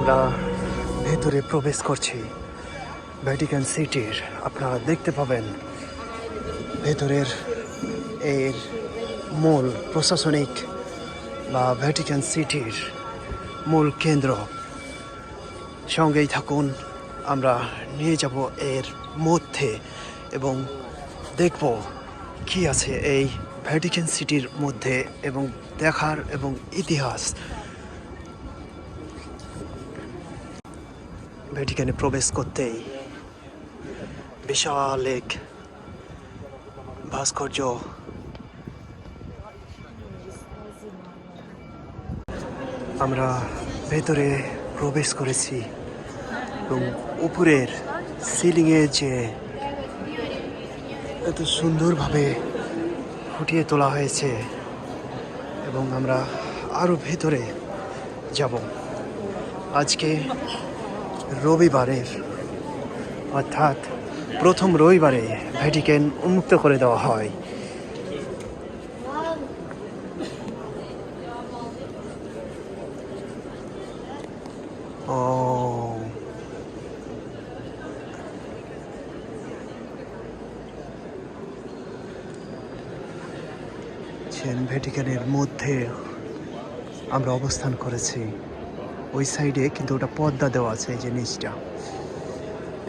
আমরা ভেতরে প্রবেশ করছি। ভ্যাটিকান সিটির আপনারা দেখতে পাবেন ভেতরের এর মূল প্রশাসনিক বা ভ্যাটিকান সিটির মূল কেন্দ্র। সঙ্গেই থাকুন, আমরা নিয়ে যাব এর মধ্যে এবং দেখব কি আছে এই ভ্যাটিকান সিটির মধ্যে এবং দেখার এবং ইতিহাস ভ্যাটিকানে প্রবেশ করতেই বিশাল এক ভাস্কর্য আমরা ভেতরে প্রবেশ করেছি এবং উপরের সিলিংয়ে যে এত সুন্দরভাবে ফুটিয়ে তোলা হয়েছে এবং আমরা আরও ভেতরে যাব। আজকে রবিবারের অর্থাৎ প্রথম রবিবারে ভ্যাটিকেন উন্মুক্ত করে দেওয়া হয়। ভ্যাটিকানের মধ্যে আমরা অবস্থান করেছি। ওই সাইডে কিন্তু ওটা পর্দা দেওয়া আছে, এই জিনিসটা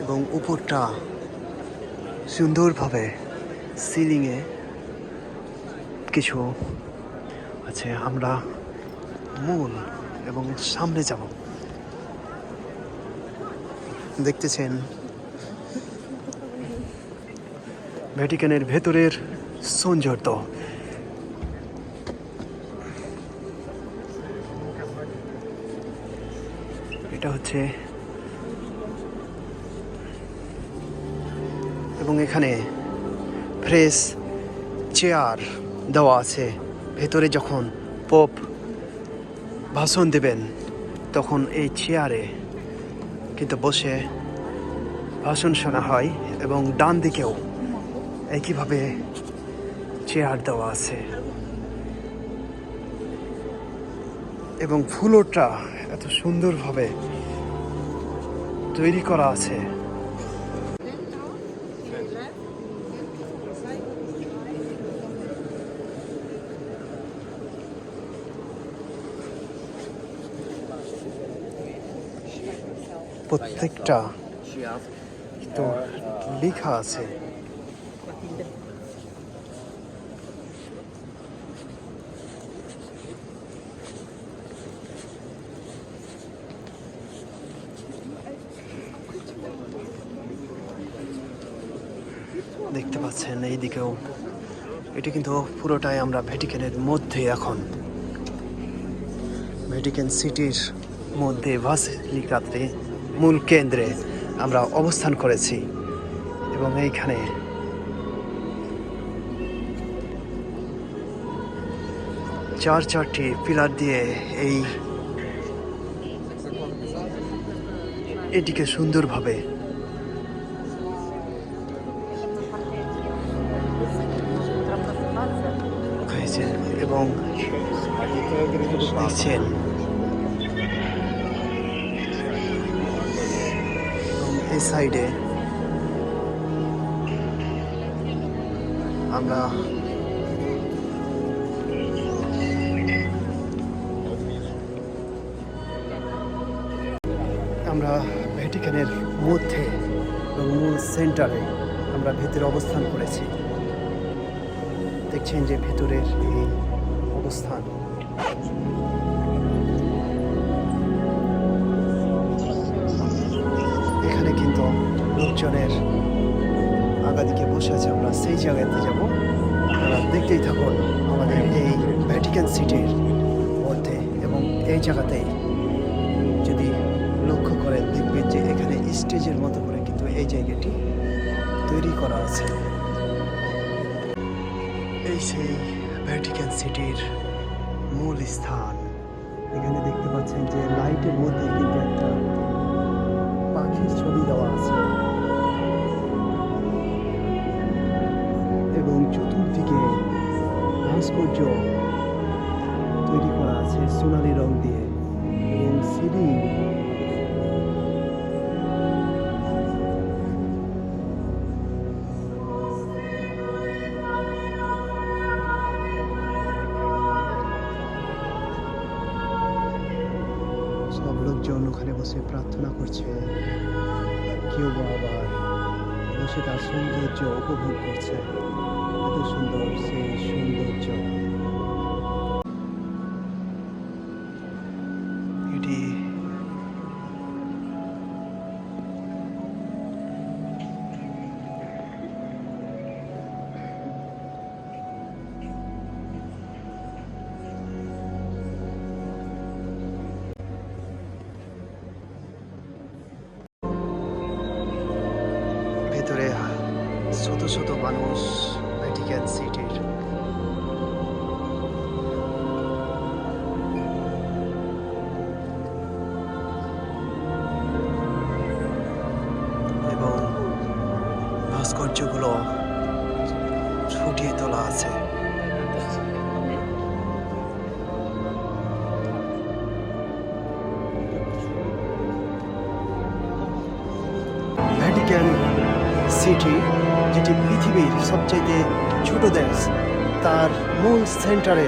এবং উপরটা সুন্দরভাবে সিলিংয়ে কিছু আছে, আমরা মূল এবং সামনে যাব। দেখতেছেন? ভ্যাটিকানের ভেতরের সৌন্দর্য। এটা হচ্ছে এবং এখানে ফ্রেশ চেয়ার দেওয়া আছে। ভেতরে যখন পোপ ভাষণ দেবেন, তখন এই চেয়ারে কিন্তু বসে ভাষণ শোনা হয় এবং ডান দিকেও একইভাবে চেয়ার দেওয়া আছে। এবং ফুলোটা এত সুন্দরভাবে তৈরি করা আছে। প্রত্যেকটা তো লেখা আছে দেখতে পাচ্ছেন এইদিকেও। এটি কিন্তু পুরোটাই আমরা ভ্যাটিকানের মধ্যে এখন। ভ্যাটিকান সিটির মধ্যে ভাসিলিকাতে মূল কেন্দ্রে আমরা অবস্থান করেছি। এবং এইখানে চার চারটি পিলার দিয়ে এই এটিকে সুন্দরভাবে এবং দেখছেন এই সাইডে আমরা আমরা ভ্যাটিকানের মধ্যে এবং মূল সেন্টারে আমরা ভেতরে অবস্থান করেছি। দেখছেন যে ভেতরের অবস্থান। এখানে কিন্তু লোকজনের আগাদিকে বসে আছে, আমরা সেই জায়গাতে যাব। আপনারা দেখতেই থাকুন আমাদের এই ভ্যাটিকান সিটির মধ্যে এবং এই জায়গাতেই যদি লক্ষ্য করেন, দেখবেন যে এখানে স্টেজের মতো করে কিন্তু এই জায়গাটি তৈরি করা আছে। এই সেই ভ্যাটিকান সিটির মূল স্থান এখানে দেখতে পাচ্ছেন যে লাইটের মধ্যে কিন্তু একটা পাখির ছবি দেওয়া আছে। এবং চতুর্দিকে ভাস্কর্য তৈরি করা আছে সোনালি রং দিয়ে। এবং সিলিং বসে প্রার্থনা করছে। কেউ বা আবার বসে তার সৌন্দর্য উপভোগ করছে। এত সুন্দর সেই সৌন্দর্য। শত শত মানুষ ভ্যাটিকান সিটির এবং ভাস্কর্যগুলো ফুটিয়ে তোলা আছে। ভ্যাটিকান সিটি যেটি পৃথিবীর সবচাইতে ছোট দেশ, তার মূল সেন্টারে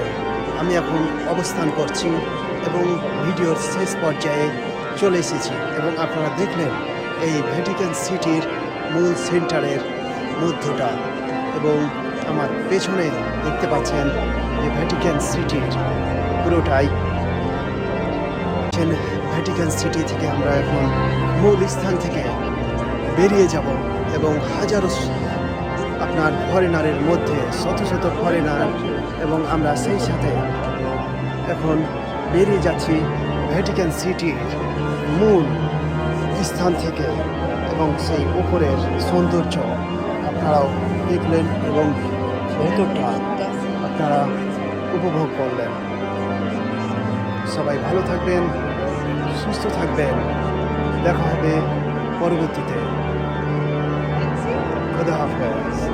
আমি এখন অবস্থান করছি এবং ভিডিওর শেষ পর্যায়ে চলে এসেছি এবং আপনারা দেখলেন এই ভ্যাটিকান সিটির মূল সেন্টারের মধ্যটা এবং আমার পেছনে দেখতে পাচ্ছেন যে ভ্যাটিকান সিটির পুরোটাই। ভ্যাটিকান সিটি থেকে আমরা এখন মূল স্থান থেকে বেরিয়ে যাব। এবং হাজারো আপনার ফরেনারের মধ্যে শত শত ফরেনার এবং আমরা সেই সাথে এখন বেরিয়ে যাচ্ছি ভ্যাটিকান সিটির মূল স্থান থেকে এবং সেই উপরের সৌন্দর্য। আপনারাও দেখলেন এবং ভেতরটা আপনারা উপভোগ করলেন। সবাই ভালো থাকবেন, সুস্থ থাকবেন। দেখা হবে পরবর্তীতে। Hadi hafta.